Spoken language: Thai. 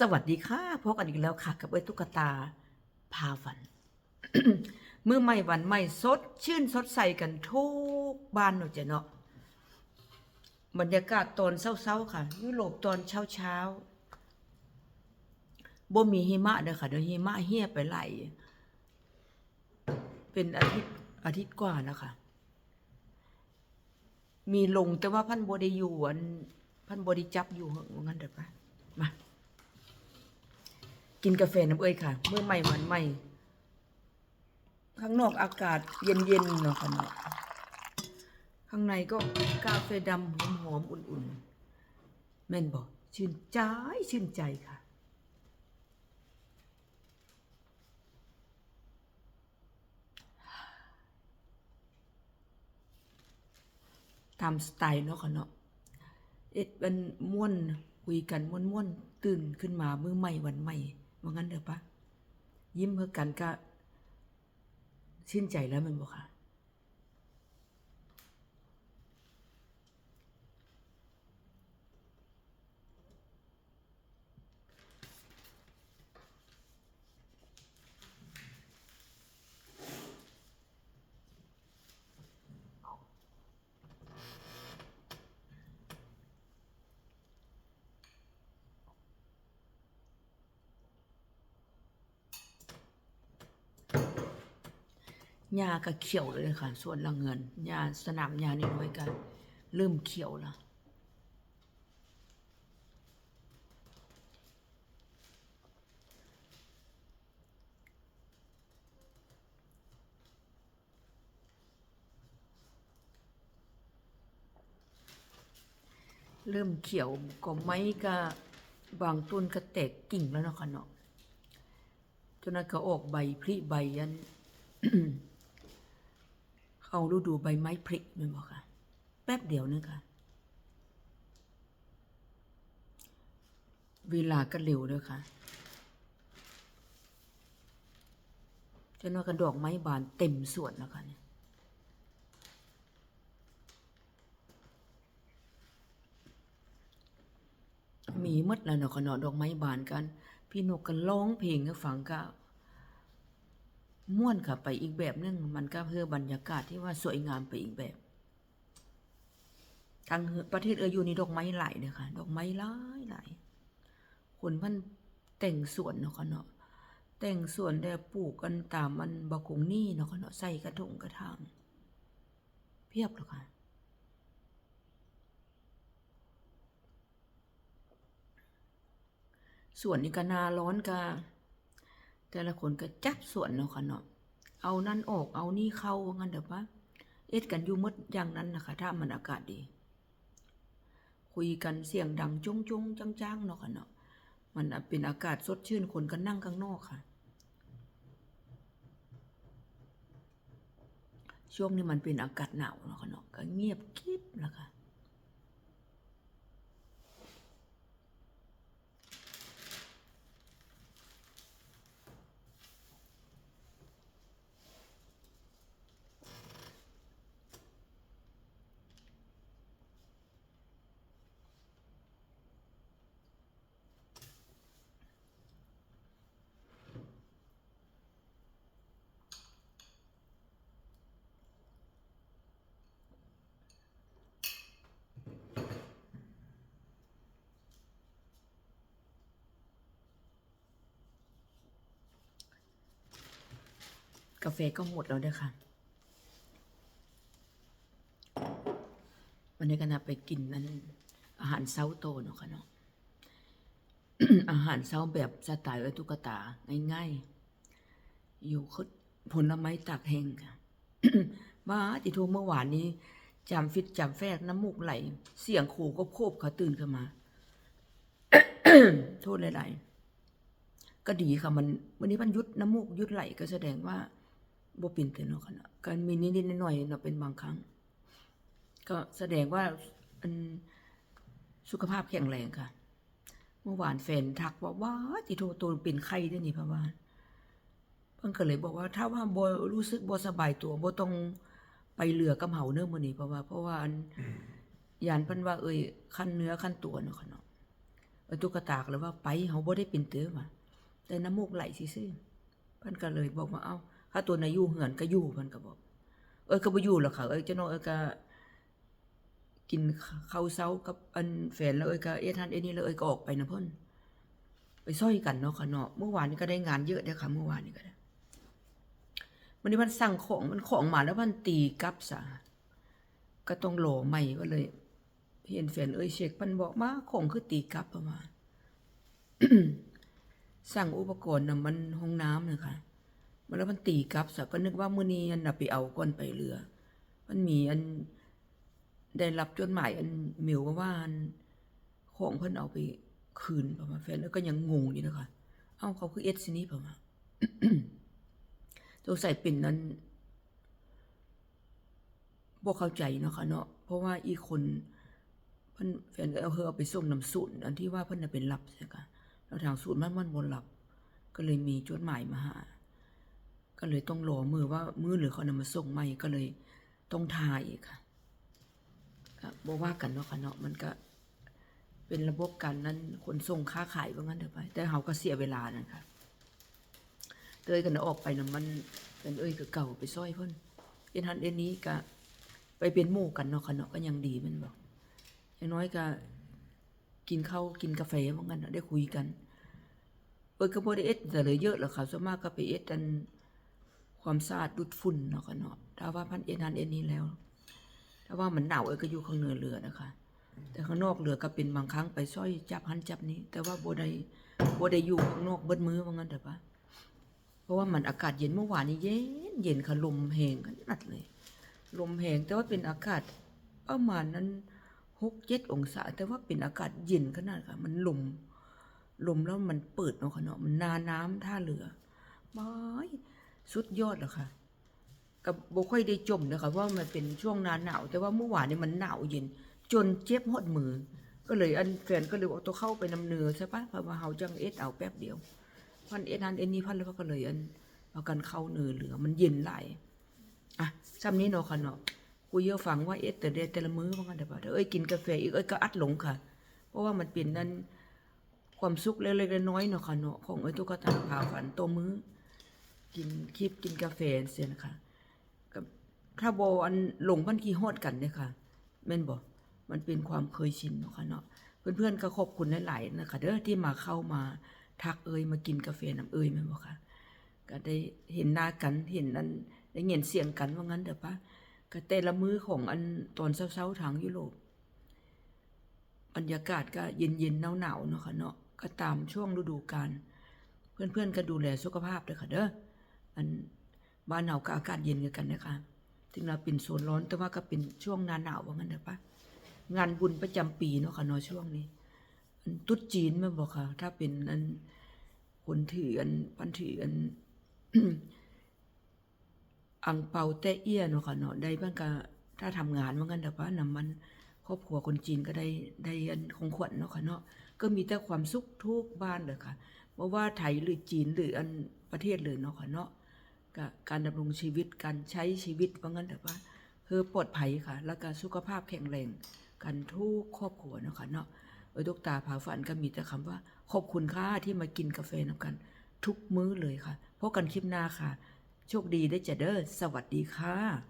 สวัสดีค่ะพบกันอีกแล้วค่ะ กับเอ้ตุ๊กตาพาฝัน เมื่อไม่วันไม่สด ชื่นสดใสกันทุกบ้านเนาะจ้ะเนาะบรรยากาศตอนเช้าๆค่ะ ยุโรปตอนเช้าๆบ่มีหิมะเด้อค่ะเดี๋ยวหิมะเหี่ยไปไหลเป็นอาทิตย์อาทิตย์กว่าแล้วค่ะ มีลงแต่ว่าพันบดีอยู่อันพันบดีจับอยู่งั้นเด้อปะมา กินกาแฟน้ำเอ้ยค่ะ เมื่อใหม่วันใหม่ ข้างนอกอากาศเย็นๆเนาะค่ะเนาะข้างในก็กาแฟดำหอมๆอุ่นๆ แม่นบอกชื่นใจชื่นใจค่ะ ตามสไตล์เนาะค่ะเนาะเอ็ดเป็นม่วนคุยกันม่วนม่วนๆ ตื่นขึ้นมามือใหม่วันใหม่ ว่างั้นเด้อปะยิ้มเพื่อกันก็ชื่นใจแล้วมันบอกค่ะ หญ้าก็เขียวเลยค่ะ ส่วนละเงินหญ้าสนามหญ้านี่น้อยก็เริ่มเขียวล้วเริ่มเขียวก็ไม้ก็บางต้นก็แตกกิ่งแล้วเนาะค่ะเนาะจนนั้นก็ออกใบพริใบยัน เข้าฤดูใบไม้ผลิแม่นบ่ค่ะ แป๊บเดียวนึงค่ะ เวลาก็เร็วเด้อค่ะจนว่ากระดอกไม้บานเต็มสวนแล้วค่ะเนี่ยมีมดแล้วเนาะค่ะเนาะดอกไม้บานกัน พี่นกก็ร้องเพลงให้ฟังก็ ม่วนค่ะไปอีกแบบนึงมันก็เพื่อบรรยากาศที่ว่าสวยงามไปอีกแบบ ทางประเทศเอออยู่นี่ดอกไม้หลายเลยค่ะ ดอกไม้หลายหลายคนมันแต่งสวนเนาะค่ะเนาะแต่งสวนแต่ปลูกกันตามมันบกงนี่เนาะค่ะเนาะใส่กระถงกระถางเพียบเลยค่ะส่วนนี้ก็นาร้อนก็ แต่ละคนก็จัดส่วนเนาะค่ะเนาะเอานั่นออก เอานี่เข้าว่างั้นเดี๋ยวปะเอ็ดกันอยู่มดอย่างนั้นนะคะถ้ามันอากาศดี คุยกันเสียงดังจงจงจ้างจ้างเนาะค่ะเนาะมันเป็นอากาศสดชื่นคนก็นั่งข้างนอกค่ะ ช่วงนี้มันเป็นอากาศหนาวเนาะค่ะเนาะก็เงียบกริบแล้วค่ะ กาแฟก็หมดแล้วเด้อค่ะ วันนี้ก็นาไปกินนั้นอาหารเช้าโตเนาะค่ะเนาะอาหารเช้าแบบสไตล์ไว้ตุ๊กตา ง่ายๆ อยู่คดผลไม้ตากแห้งค่ะมาติโทเมื่อวานนี้จำฟิตจำแฟกน้ำมูกไหล เสียงขู่ก็โคบเขาตื่นขึ้นมา โทษหลายๆก็ดีค่ะมัน วันนี้มันยุดน้ำมูกยุดไหลก็แสดงว่า บ่เป็นแต่เนาะค่ะเนะการมีนิดๆหน่อยๆเนาะเป็นบางครั้ง ก็แสดงว่าอันสุขภาพแข็งแรงค่ะ เมื่อวานแฟนทักว่าว้าจิโทตัวเป็นไข้ด้วยนี่พะว่าเพิ่นก็เลยบอกว่า ถ้าว่าบ่รู้สึกบ่สบายตัวบ่ต้องไปเรือกำเหาเนื้อมื้อนี้เพราะว่า เพราะว่าอันยานเพิ่นว่าเอ้ยคั้นเนื้อคั้นตัวเนาะค่ะเนาะอตุ๊กตาก็เลยว่าไปเฮาบ่ได้เป็นเตือมาแต่น้ำมูกไหลซื่อๆเพิ่นก็เลยบอกว่าเอ้า ถ้าตัวนาอยู่เหือนก็อยู่เพิ่นก็บอก เอ้ยก็บ่อยู่หรอกค่ะเอ้ยเจ้าน้องเอ้ยก็กินข้าวเช้ากับอันแฟนแล้วเอ้ยก็เอทันเอ็นี่แล้วเอ้ยก็ออกไปนะเพิ่นไปซ้อยกันเนาะค่ะเนาะเมื่อวานนี้ก็ได้งานเยอะเด้อค่ะเมื่อวานนี้ก็ได้วันนี้มันสั่งของมันของมาแล้วมันตีกลับซะก็ต้องโหลใหม่ก็เลยเห็นแฟนเอ้ยเช็คมันบอกมาของคือตีกลับประมาณสั่งอุปกรณ์นะมันห้องน้ำนะคะ มันแล้วมันตีกลับซะก็นึกว่ามื้อนี้อันน่ะไปเอาก่อนไปเรือ มันมีอันได้รับจดหมายอันเมลมาว่าอันของเพิ่นเอาไปคืนประมาณแฟนแล้วก็ยังงงอยู่นะคะเอ้าเขาคือเอสนี่ประมาณสงสัยเป็นนั้นบ่เข้าใจเนาะค่ะเนาะเพราะว่าอีคนเพิ่นแฟนเอาเธอเอาไปส่งน้ำสูตรอันที่ว่าเพิ่นน่ะเป็นรับใช่ค่ะแล้วทางสูตรมันมันบ่รับ ก็เลยมีจดหมายมาหา ก็เลยต้องรอมือว่ามือหรือเขานำมาส่งใหม่ก็เลยต้องทายอีกค่ะก็บอกว่ากันเนาะค่ะเนาะมันก็เป็นระบบการนั้นขนส่งค้าขายว่างั้นเถอะไป แต่เขาก็เสียเวลานั่นค่ะเตยกันออกไปนะมันเป็นเอ้ยก็เก่าไปซ้อยเพิ่นเอ็นทันเอ็นนี้ก็ไปเป็นหมู่กันเนาะค่ะเนาะก็ยังดีมันบอกอย่างน้อยก็กินข้าวกินกาแฟว่างั้นเนาได้คุยกันเอ้ยก็บ่ได้เอ็ดแต่เลยเยอะหรอกค่ะส่วนมากก็ไปเอ็ดกัน ความสะอาดดูดฝุ่นเนาะค่ะเนาะถ้าว่าพันเอ็นนันเอ็นนี้แล้ว ถ้าว่ามันหนาวเอ้ยก็อยู่ข้างเหนือเรือนะคะ แต่ข้างนอกเรือก็เป็นบางครั้งไปซ้อยจับหันจับนี้ แต่ว่าบ่ได้บ่ได้อยู่ข้างนอกเบิดมือว่างั้นเถอะปะเพราะว่ามันอากาศเย็นเมื่อวานนี้เย็นเย็นค่ะลมแหงขนาดเลย ลมแหงแต่ว่าเป็นอากาศประมาณนั้นหกเจ็ดองศา แต่ว่าเป็นอากาศเย็นขนาดค่ะ มันลมลมแล้วมันเปิดเนาะค่ะเนาะมันนาน้ำท่าเรือไม่ สุดยอดแล้วค่ะกับบ่ค่อยได้จมนะคะเพราะว่ามันเป็นช่วงหน้าหนาว แต่ว่าเมื่อวานนี่มันหนาวเย็น จนเจ็บหดมือ ก็เลยอันแฟนก็เลยบอกตัวเข้าไปนำเนื้อใช่ปะพราะว่าเฮาจังเอ็ดเอาแป๊บเดียวพันเอ็ดนันเอ็นนี้พันแล้วก็เลยอันเอากันเข้าเนื้อเหลือมันเย็นหลายอะซ้ำนี้เนาะค่ะเนาะกูเยอะฟังว่าเอ็ดแต่เดยวแต่ละมื้อว่างั้นเดี๋ยวเอ้ยกินกาแฟอีกเอ้ยก็อัดหลงค่ะ เพราะว่ามันเป็นนั่นความสุขเล็กๆน้อยๆเนาะค่ะเนาะของเอ้ยตุ๊กตาพาฝันตัวมื้อ กินคลิปกินกาแฟเสียนะคะกับถ้าบอันหลงพันขี้ฮอดกันเนี่ยค่ะแม่นบอกมันเป็นความเคยชินเนาะค่ะเนาะเพื่อนๆก็ขอบคุณหลายๆนะคะเด้อที่มาเข้ามาทักเอ่ยมากินกาแฟน้ำเอ่ยแม่นบอกค่ะ ก็ได้เห็นหน้ากันเห็นอันได้เห็นเสียงกันว่างั้นเด้อปะก็แต่ละมื้อของอันตอนเช้าๆทางยุโรปบรรยากาศก็เย็นๆหนาวๆเนาะค่ะเนาะก็ตามช่วงฤดูกาลเพื่อนๆก็ดูแลสุขภาพด้วยค่ะเด้อ อันบ้านเราก็อากาศเย็นกันนะคะถึงเราเป็นโซนร้อนแต่ว่าก็เป็นช่วงหนาหนาวว่างั้นเด้อปะงานบุญประจำปีเนาะค่ะเนาะช่วงนี้ตุ๊ดจีนแม่บอกค่ะ ถ้าเป็นอันคนถืออันพันถืออันอังเปาแต้เอี้ยเนาะค่ะเนาะได้บ้างก็ถ้าทำงานว่างั้นแต่ว่านำมันครอบครัวคนจีนก็ได้ได้อันของขวัญเนาะค่ะเนาะก็มีแต่ความสุขทุกบ้านเลยค่ะบ่ว่าไทยหรือจีนหรืออันประเทศเลยเนาะค่ะเนาะ ก็การดำรงชีวิตการใช้ชีวิตว่างั้นแต่ว่าคือปลอดภัยค่ะ แล้วก็สุขภาพแข็งแรงกันทุกครอบครัวเนาะคะเนาะเออดกตาผาฝันก็มีแต่คำว่า ขอบคุณค่ะที่มากินกาแฟนกัน ทุกมื้อเลยค่ะพบกันคลิปหน้าค่ะ โชคดีได้เจเด้อสวัสดีค่ะ